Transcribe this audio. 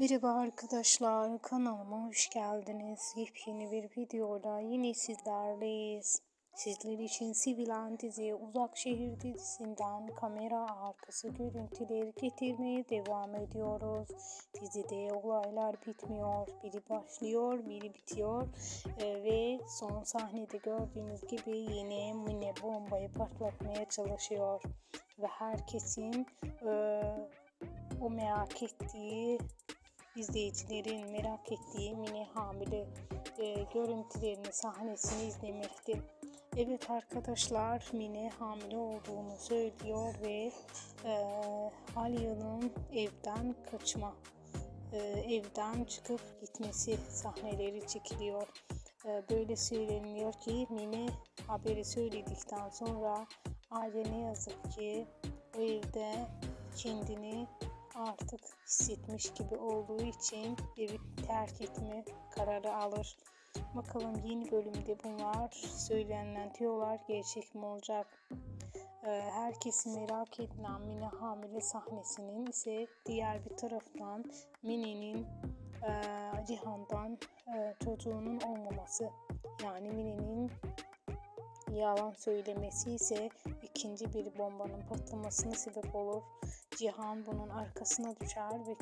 Merhaba arkadaşlar, kanalıma hoş geldiniz. Yepyeni bir videoda yine sizlerleyiz. Sizler için Sivilen dizi Uzak Şehir dizisinden kamera arkası görüntüleri getirmeye devam ediyoruz. Dizide olaylar bitmiyor. Biri başlıyor, biri bitiyor. Ee, ve son sahnede gördüğünüz gibi yine Mine bombayı patlatmaya çalışıyor. Ve herkesin e, o merak ettiği izleyicilerin merak ettiği mini hamile e, görüntülerini, sahnesini izlemekte. Evet arkadaşlar Mine hamile olduğunu söylüyor ve e, Alya'nın evden kaçma, e, evden çıkıp gitmesi sahneleri çekiliyor. E, böyle söyleniyor ki Mine haberi söyledikten sonra Alya ne yazık ki o evde kendini artık hissetmiş gibi olduğu için evi terk etme kararı alır. Bakalım yeni bölümde bunlar söylenen diyorlar gerçek mi olacak? Ee, herkesin merak edilen Mine hamile sahnesinin ise diğer bir taraftan Mine'nin e, Cihan'dan e, çocuğunun olmaması yani Mine'nin yalan söylemesi ise ikinci bir bombanın patlamasına sebep olur. Cihan bunun arkasına düşer ve